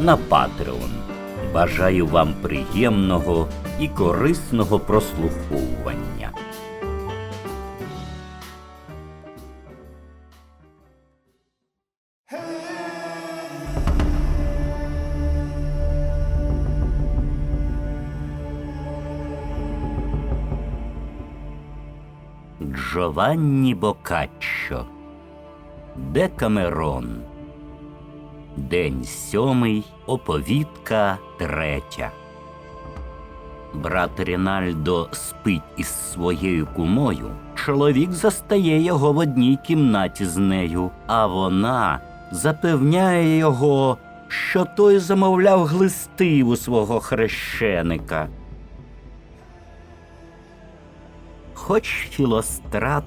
на Patreon. Бажаю вам приємного і корисного прослуховування. Джованні Бокаччо Декамерон День сьомий, оповідка третя. Брат Рінальдо спить із своєю кумою. Чоловік застає його в одній кімнаті з нею, а вона запевняє його, що той замовляв глисти у свого хрещеника. Хоч Філострат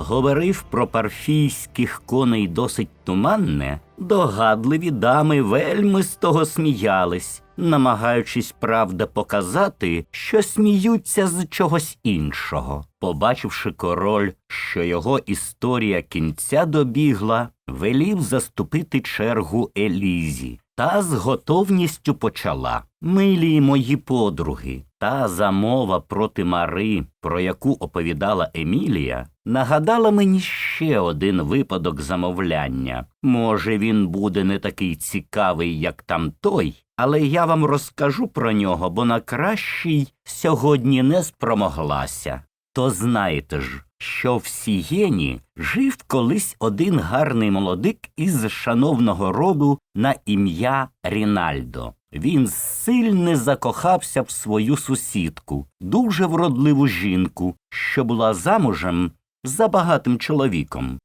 говорив про парфійських коней досить туманне, догадливі дами вельми з того сміялись, намагаючись правда показати, що сміються з чогось іншого. Побачивши король, що його історія кінця добігла, велів заступити чергу Елізі. Та з готовністю почала. Милі мої подруги, та замова проти Мари, про яку оповідала Емілія, нагадала мені ще один випадок замовляння. Може, він буде не такий цікавий, як там той, але я вам розкажу про нього, бо на кращий сьогодні не спромоглася. То знаєте ж, що в Сієні жив колись один гарний молодик із шановного роду на ім'я Рінальдо. Він сильно закохався в свою сусідку, дуже вродливу жінку, що була замужем за багатим чоловіком.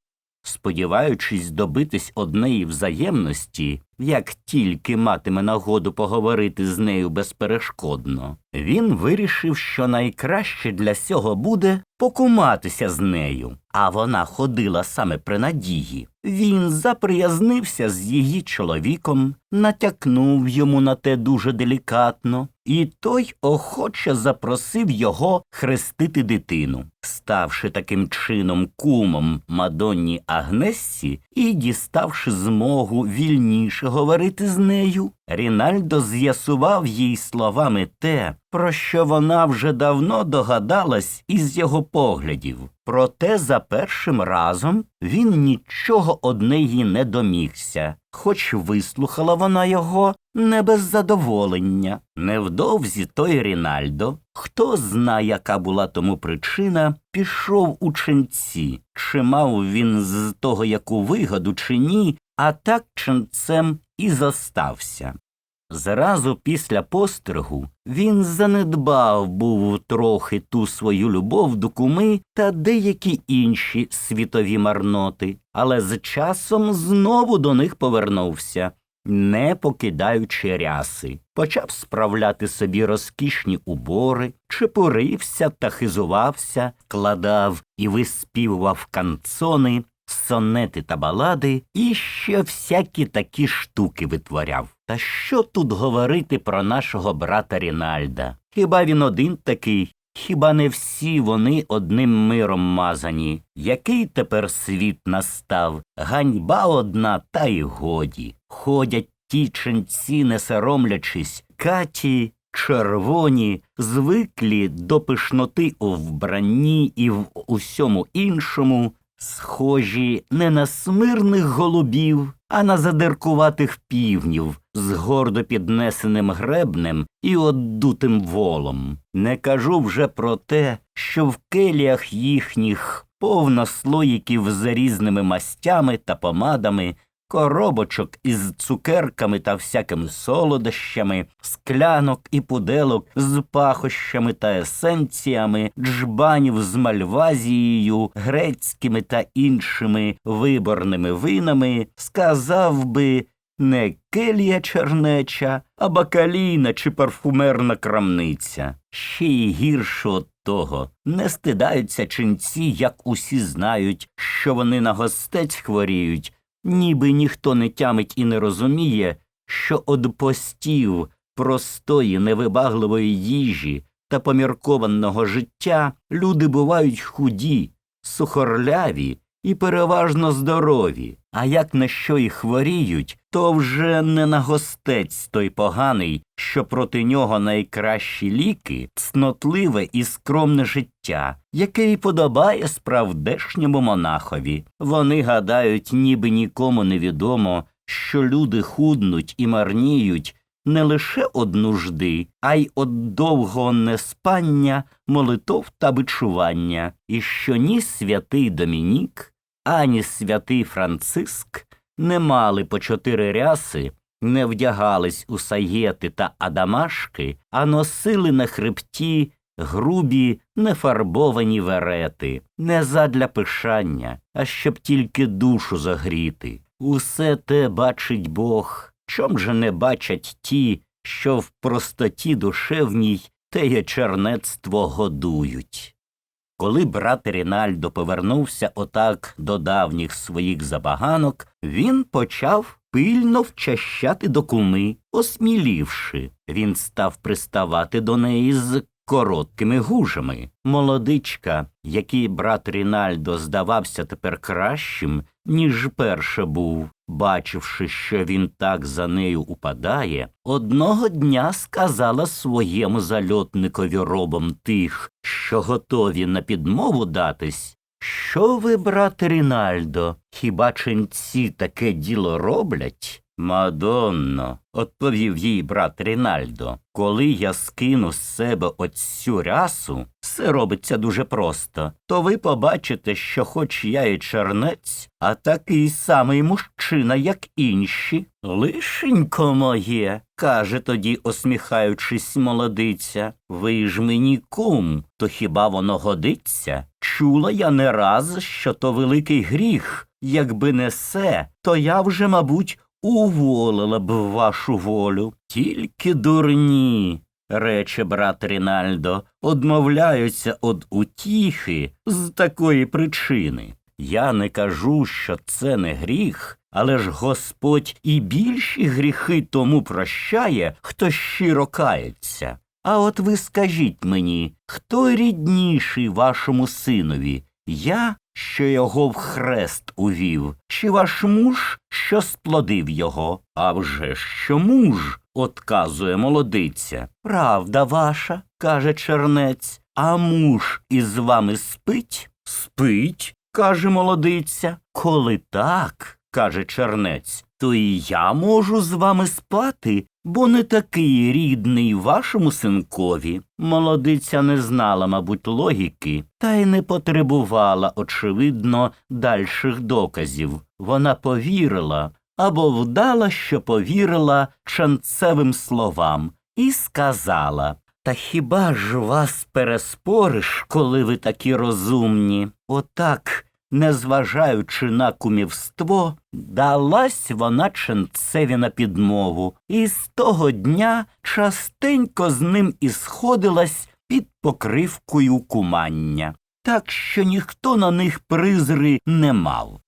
Сподіваючись добитись однеї взаємності, як тільки матиме нагоду поговорити з нею безперешкодно, він вирішив, що найкраще для сього буде покуматися з нею, а вона ходила саме при надії. Він заприязнився з її чоловіком, натякнув йому на те дуже делікатно, і той охоче запросив його хрестити дитину. Ставши таким чином кумом Мадонні Агнессі і діставши змогу вільніше говорити з нею, Рінальдо з'ясував їй словами те, про що вона вже давно догадалась із його поглядів. Проте за першим разом він нічого одне їй не домігся, хоч вислухала вона його не без задоволення. Невдовзі той Рінальдо, хто зна, яка була тому причина, пішов у ченці, чи мав він з того яку вигоду, чи ні, а так ченцем і зостався. Зразу після постригу він занедбав був трохи ту свою любов до куми та деякі інші світові марноти, але з часом знову до них повернувся, не покидаючи ряси, почав справляти собі розкішні убори, чепурився та хизувався, кладав і виспівував канцони, сонети та балади і ще всякі такі штуки витворяв. Та що тут говорити про нашого брата Рінальда? Хіба він один такий? Хіба не всі вони одним миром мазані? Який тепер світ настав? Ганьба одна, та й годі. Ходять ті ченці, не соромлячись, каті, червоні, звиклі до пишноти у вбранні і в усьому іншому, схожі не на смирних голубів, а на задиркуватих півнів з гордо піднесеним гребнем і оддутим волом. Не кажу вже про те, що в келіях їхніх повно слоїків з різними мастями та помадами, коробочок із цукерками та всякими солодощами, склянок і пуделок з пахощами та есенціями, джбанів з мальвазією, грецькими та іншими виборними винами, сказав би, не келія чернеча, а бакалійна чи парфумерна крамниця. Ще й гірше от того. Не стидаються ченці, як усі знають, що вони на гостець хворіють, ніби ніхто не тямить і не розуміє, що од постів простої невибагливої їжі та поміркованого життя люди бувають худі, сухорляві і переважно здорові, а як на що і хворіють, то вже не на гостець той поганий, що проти нього найкращі ліки, цнотливе і скромне життя, яке й подобає справдешньому монахові. Вони гадають, ніби нікому не відомо, що люди худнуть і марніють не лише од нужди, а й од довгого неспання, молитов та бичування, і що ні святий Домінік, ані святий Франциск не мали по чотири ряси, не вдягались у саєти та адамашки, а носили на хребті грубі нефарбовані верети, не задля пишання, а щоб тільки душу загріти. Усе те бачить Бог. Чом же не бачать ті, що в простоті душевній теє чернецтво годують? Коли брат Рінальдо повернувся отак до давніх своїх забаганок, він почав пильно вчащати до куми, осмілівши. Він став приставати до неї з короткими гужами. Молодичка, який брат Рінальдо здавався тепер кращим, ніж перше був, бачивши, що він так за нею упадає, одного дня сказала своєму зальотникові робом тих, що готові на підмову датись. Що ви, брат Рінальдо, хіба ченці таке діло роблять? Мадонно, відповів їй брат Рінальдо, коли я скину з себе оцю рясу, все робиться дуже просто, то ви побачите, що хоч я і чернець, а такий самий мужчина, як інші. Лишенько моє, каже тоді, осміхаючись молодиця, ви ж мені кум, то хіба воно годиться? Чула я не раз, що то великий гріх. Якби не се, то я вже, мабуть, уволила б вашу волю. Тільки дурні, рече брат Рінальдо, одмовляються од утіхи з такої причини. Я не кажу, що це не гріх, але ж Господь і більші гріхи тому прощає, хто щиро кається. А от ви скажіть мені, хто рідніший вашому синові? Я, що його в хрест увів, чи ваш муж, що сплодив його? А вже що муж, отказує молодиця. Правда ваша, каже чернець, а муж із вами спить? Спить, каже молодиця. Коли так, каже чернець, то і я можу з вами спати, бо не такий рідний вашому синкові. Молодиця не знала, мабуть, логіки, та й не потребувала, очевидно, дальших доказів. Вона повірила або вдала, що повірила ченцевим словам, і сказала Та хіба ж вас переспориш, коли ви такі розумні? Отак незважаючи на кумівство, далась вона ченцеві на підмову, і з того дня частенько з ним і сходилась під покривкою кумання, так що ніхто на них призри не мав.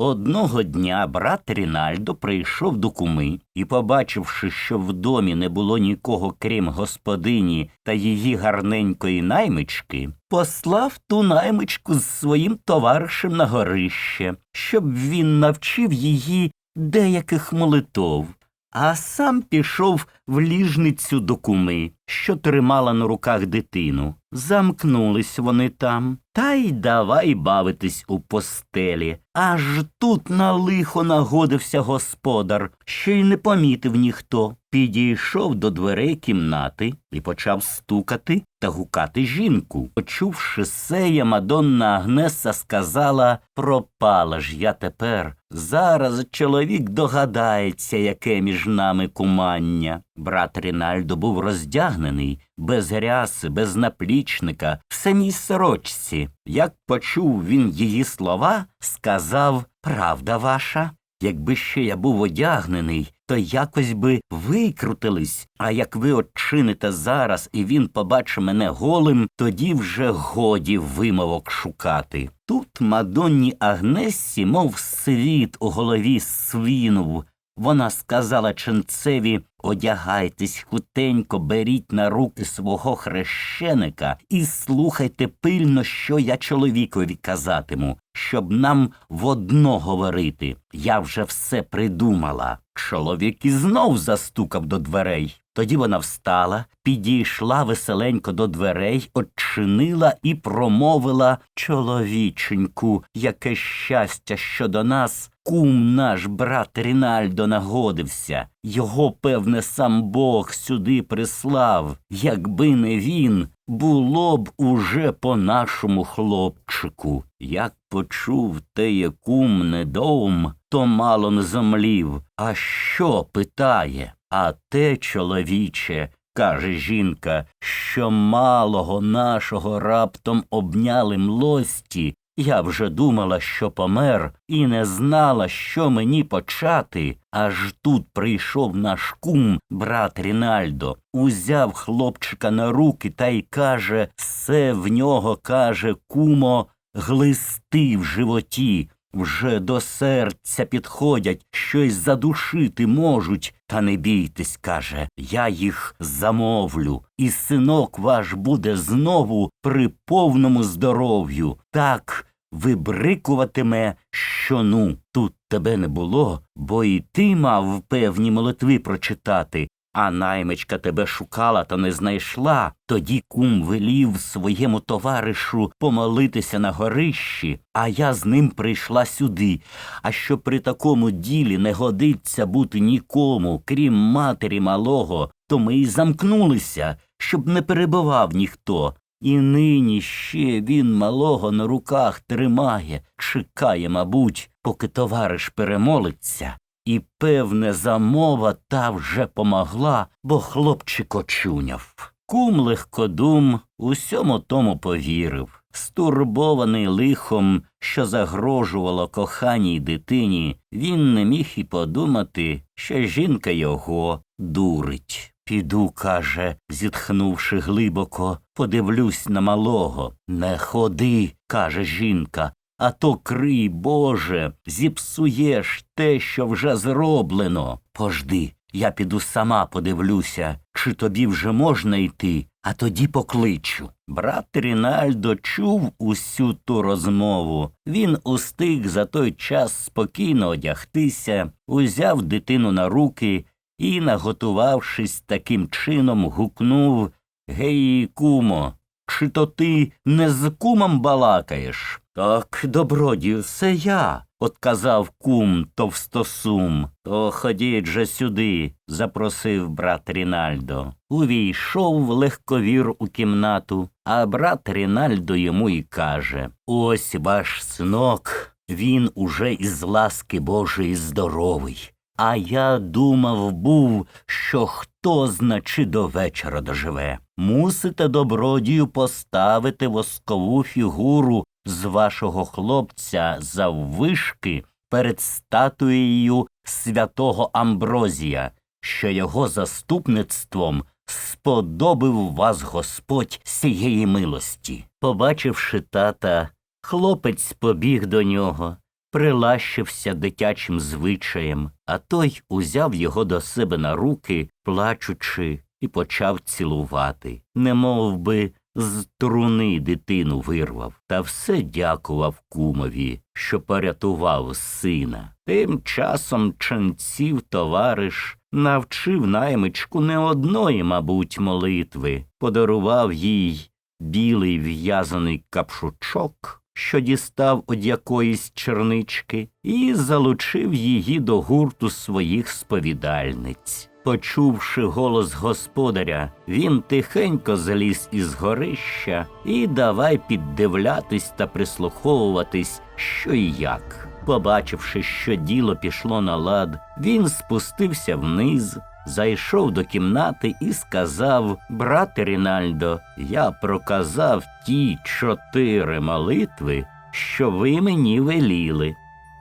Одного дня брат Рінальдо прийшов до куми і, побачивши, що в домі не було нікого, крім господині та її гарненької наймички, послав ту наймичку з своїм товаришем на горище, щоб він навчив її деяких молитов, а сам пішов в ліжницю до куми, що тримала на руках дитину. Замкнулись вони там, та й давай бавитись у постелі. Аж тут на лихо нагодився господар, що й не помітив ніхто. Підійшов до дверей кімнати і почав стукати та гукати жінку. Почувши сея, Мадонна Агнеса сказала Пропала ж я тепер. Зараз чоловік догадається, яке між нами кумання. Брат Рінальдо був роздягнений, без ряси, без наплічника, в самій сорочці. Як почув він її слова, сказав Правда ваша. Якби ще я був одягнений, то якось би викрутились. А як ви очините зараз, і він побачить мене голим, тоді вже годі вимовок шукати. Тут мадонні Агнессі, мов світ у голові свінув. Вона сказала ченцеві одягайтесь хутенько, беріть на руки свого хрещеника і слухайте пильно, що я чоловікові казатиму, щоб нам водно говорити. Я вже все придумала. Чоловік і знов застукав до дверей. Тоді вона встала, підійшла веселенько до дверей, odчинила і промовила чоловіченьку, яке щастя, що до нас кум наш брат Рінальдо нагодився. Його, певне, сам Бог сюди прислав. Якби не він, було б уже по нашому хлопчику. Як почув теє кум недоум, то мало не зомлів. А що питає? А те, чоловіче, каже жінка, що малого нашого раптом обняли млості, я вже думала, що помер, і не знала, що мені почати. Аж тут прийшов наш кум, брат Рінальдо, узяв хлопчика на руки та й каже, все в нього, каже, кумо, глисти в животі. Вже до серця підходять, щось задушити можуть. Та не бійтесь, каже, я їх замовлю, і синок ваш буде знову при повному здоров'ю. Так вибрикуватиме, що ну, тут тебе не було, бо і ти мав певні молитви прочитати, а наймичка тебе шукала та не знайшла. Тоді кум велів своєму товаришу помолитися на горищі, а я з ним прийшла сюди. А що при такому ділі не годиться бути нікому, крім матері малого, то ми й замкнулися, щоб не перебував ніхто. І нині ще він малого на руках тримає, чекає, мабуть, поки товариш перемолиться. І, певне, замова та вже помогла, бо хлопчик очуняв. Кум легкодум усьому тому повірив. Стурбований лихом, що загрожувало коханій дитині, він не міг і подумати, що жінка його дурить. Піду, каже, зітхнувши глибоко, подивлюсь на малого. Не ходи, каже жінка, а то крий, Боже, зіпсуєш те, що вже зроблено. Пожди, я піду сама подивлюся, чи тобі вже можна йти, а тоді покличу. Брат Рінальдо чув усю ту розмову. Він устиг за той час спокійно одягтися, узяв дитину на руки і, наготувавшись таким чином, гукнув Гей, кумо, чи то ти не з кумом балакаєш? Так, добродію, це я, отказав кум товстосум. То ходіть же сюди, запросив брат Рінальдо. Увійшов легковір у кімнату, а брат Рінальдо йому й каже Ось ваш синок, він уже із ласки Божої здоровий. А я думав був, що хто значи до вечора доживе. Мусите добродію поставити воскову фігуру з вашого хлопця заввишки перед статуєю святого Амброзія, що його заступництвом сподобив вас Господь сієї милості. Побачивши тата, хлопець побіг до нього прилащився дитячим звичаєм, а той узяв його до себе на руки, плачучи, і почав цілувати, немов би з труни дитину вирвав, та все дякував кумові, що порятував сина. Тим часом ченців товариш навчив наймичку не одної, мабуть, молитви, подарував їй білий в'язаний капшучок що дістав од якоїсь чернички, і залучив її до гурту своїх сповідальниць. Почувши голос господаря, він тихенько заліз із горища і давай піддивлятись та прислуховуватись, що і як. Побачивши, що діло пішло на лад, він спустився вниз, зайшов до кімнати і сказав Брате Рінальдо, я проказав ті чотири молитви, що ви мені веліли.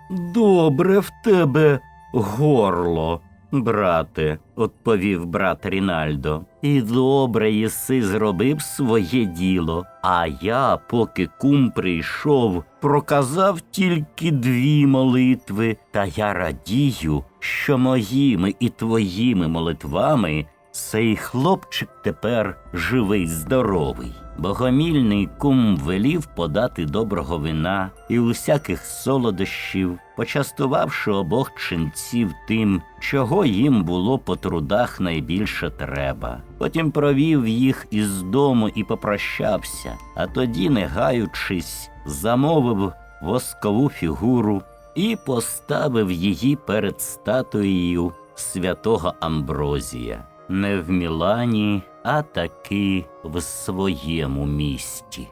Добре в тебе горло, брате, відповів брат Рінальдо. І добре єси зробив своє діло. А я, поки кум прийшов, проказав тільки дві молитви, та я радію, що моїми і твоїми молитвами цей хлопчик тепер живий, здоровий. Богомільний кум велів подати доброго вина і усяких солодощів, почастувавши обох ченців тим, чого їм було по трудах найбільше треба. Потім провів їх із дому і попрощався, а тоді, не гаючись, замовив воскову фігуру і поставив її перед статуєю святого Амброзія. Не в Мілані, а таки в своєму місті.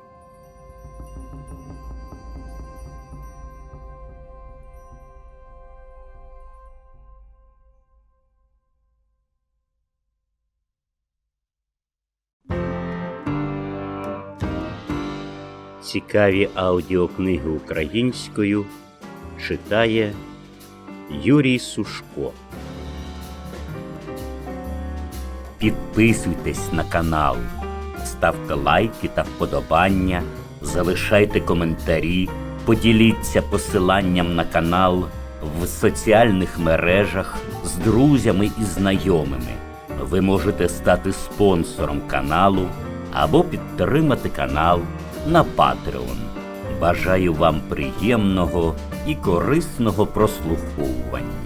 Цікаві аудіокниги українською читає Юрій Сушко. Підписуйтесь на канал, ставте лайки та вподобання, залишайте коментарі, поділіться посиланням на канал в соціальних мережах з друзями і знайомими. Ви можете стати спонсором каналу або підтримати канал на Patreon. Бажаю вам приємного і корисного прослуховування.